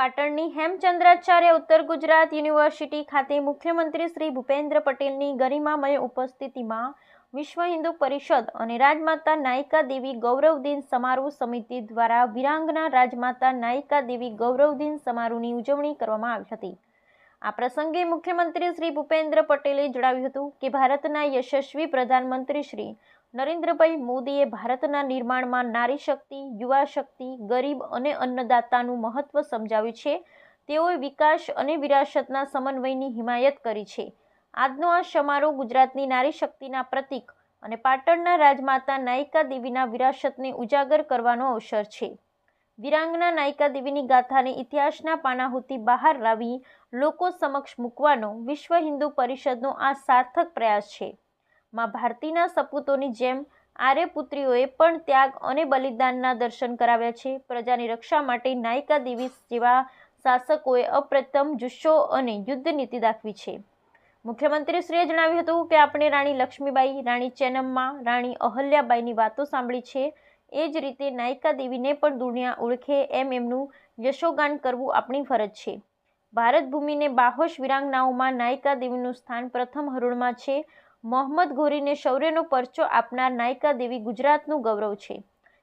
પાટણની હેમચંદ્રાચાર્ય ઉત્તર ગુજરાત યુનિવર્સિટી ખાતે મુખ્યમંત્રી શ્રી ભૂપેન્દ્ર પટેલની ગરિમામય ઉપસ્થિતિમાં વિશ્વ હિન્દુ પરિષદ અને રાજમાતા નાયિકા દેવી ગૌરવદિન સમારોહ સમિતિ દ્વારા વિરાંગના રાજમાતા નાયિકા દેવી ગૌરવદિન સમારોહની ઉજવણી કરવામાં આવી હતી. આ પ્રસંગે મુખ્યમંત્રી શ્રી ભૂપેન્દ્ર પટેલે જણાવ્યું હતું કે ભારતના યશસ્વી પ્રધાનમંત્રી શ્રી નરેન્દ્રભાઈ મોદીએ ભારતના નિર્માણમાં નારી શક્તિ, યુવા શક્તિ, ગરીબ અને અન્નદાતાનું મહત્વ સમજાવ્યું છે. તેઓએ વિકાસ અને વિરાસતના સમન્વયની હિમાયત કરી છે. આજનો આ સમારોહ ગુજરાતની નારી શક્તિના પ્રતીક અને પાટણના રાજમાતા નાયિકા દેવીના વિરાસતને ઉજાગર કરવાનો અવસર છે. વિરાંગના નાયિકા દેવીની ગાથાને ઇતિહાસના પાનાહુથી બહાર લાવી લોકો સમક્ષ મૂકવાનો વિશ્વ હિન્દુ પરિષદનો આ સાર્થક પ્રયાસ છે. માં ભારતીના સપૂતોની જેમ આર્યપુત્રીઓએ પણ ત્યાગ અને બલિદાનના દર્શન કરાવ્યા છે. પ્રજાની રક્ષા માટે નાયિકા દેવી જેવા શાસકોએ અપ્રથમ જુસ્સો અને યુદ્ધ નીતિ દાખવી છે. મુખ્યમંત્રીશ્રીએ જણાવ્યું હતું કે આપણે રાણી લક્ષ્મીબાઈ, રાણી ચેનમમાં, રાણી અહલ્યાબાઈની વાતો સાંભળી છે. એ જ રીતે નાયિકા દેવીને પણ દુનિયા ઓળખે એમ એમનું યશોગાન કરવું આપણી ફરજ છે. ભારત ભૂમિને બાહોશ વિરાંગનાઓમાં નાયિકા દેવીનું સ્થાન પ્રથમ હરોળમાં છે. મોહમ્મદ ઘોરીને શૌર્યનો પરચો આપનાર નાયિકા દેવી ગુજરાતનું ગૌરવ છે.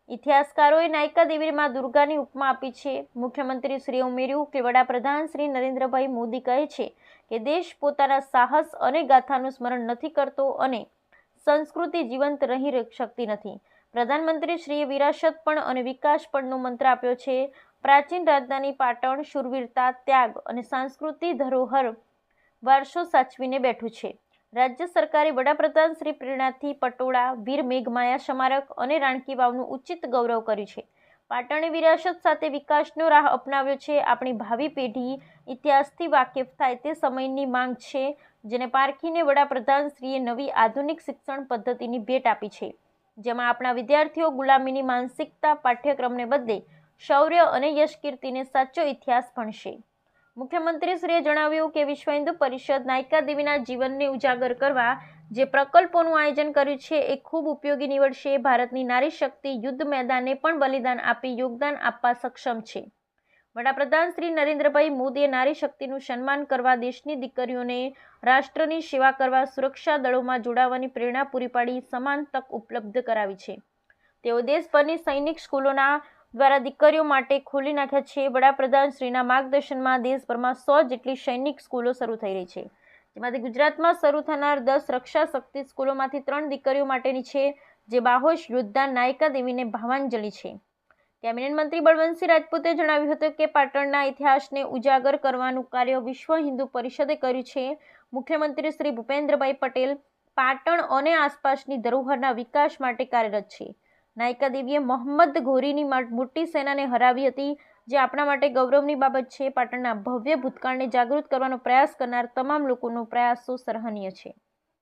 ઇતિહાસકારોએ નાયિકા દેવીમાં દુર્ગાની ઉપમા આપી છે. મુખ્યમંત્રી શ્રી ઉમેર્યું કે વડાપ્રધાન શ્રી નરેન્દ્રભાઈ મોદી કહે છે કે દેશ પોતાના સાહસ અને ગાથાનું સ્મરણ નથી કરતો અને સંસ્કૃતિ જીવંત રહી શકતી નથી. પ્રધાનમંત્રી શ્રીએ વિરાસત પણ અને વિકાસ પણનો મંત્ર આપ્યો છે. પ્રાચીન રાજધાની પાટણ, શૂરવીરતા, ત્યાગ અને સાંસ્કૃતિક ધરોહર વારસો સાચવીને બેઠું છે. રાજ્ય સરકારે વડાપ્રધાન શ્રી પ્રેરણાથી પટોળા, વીર મેઘમાયા સ્મારક અને રાણકી વાવનું ઉચિત ગૌરવ કર્યું છે. પાટણે વિરાસત સાથે વિકાસનો રાહ અપનાવ્યો છે. આપણી ભાવિ પેઢી ઇતિહાસથી વાકેફ થાય તે સમયની માંગ છે, જેને પારખીને વડાપ્રધાનશ્રીએ નવી આધુનિક શિક્ષણ પદ્ધતિની ભેટ આપી છે. જેમાં આપણા વિદ્યાર્થીઓ ગુલામીની માનસિકતા પાઠ્યક્રમને બદલે શૌર્ય અને યશકીર્તિને સાચો ઇતિહાસ ભણશે. મુખ્યમંત્રીશ્રીએ જણાવ્યું કે વિશ્વ હિન્દુ પરિષદ નાયિકા દેવીના જીવનને ઉજાગર કરવા જે પ્રકલ્પોનું આયોજન કર્યું છે એ ખૂબ ઉપયોગી નીવડશે. ભારતની નારી શક્તિ યુદ્ધ મેદાને પણ બલિદાન આપી યોગદાન આપવા સક્ષમ છે. વડાપ્રધાન શ્રી નરેન્દ્રભાઈ મોદીએ નારી શક્તિનું સન્માન કરવા દેશની દીકરીઓને રાષ્ટ્રની સેવા કરવા સુરક્ષા દળોમાં જોડાવાની પ્રેરણા પૂરી પાડી સમાન તક ઉપલબ્ધ કરાવી છે. તેઓ દેશભરની સૈનિક સ્કૂલોના દ્વારા દીકરીઓ માટે ખોલી નાખ્યા છે. વડાપ્રધાન શ્રીના માર્ગદર્શનમાં દેશભરમાં સો જેટલી સૈનિક સ્કૂલો શરૂ થઈ રહી છે. જેમાંથી ગુજરાતમાં શરૂ થનાર દસ રક્ષા શક્તિ સ્કૂલોમાંથી ત્રણ દીકરીઓ માટેની છે, જે બાહોશ યોદ્ધા નાયકા દેવીને ભાવાંજલિ છે. કેબિનેટ મંત્રી બળવંતસિંહ રાજપૂતે જણાવ્યું હતું કે પાટણના ઇતિહાસને ઉજાગર કરવાનું કાર્ય વિશ્વ હિન્દુ પરિષદે કર્યું છે. મુખ્યમંત્રી શ્રી ભૂપેન્દ્રભાઈ પટેલ પાટણ અને આસપાસની ધરોહરના વિકાસ માટે કાર્યરત છે. નાયિકા દેવીએ મોહમ્મદ ઘોરીની મોટી સેનાને હરાવી હતી, જે આપણા માટે ગૌરવની બાબત છે. પાટણના ભવ્ય ભૂતકાળને જાગૃત કરવાનો પ્રયાસ કરનાર તમામ લોકોનો પ્રયાસો સરાહનીય છે.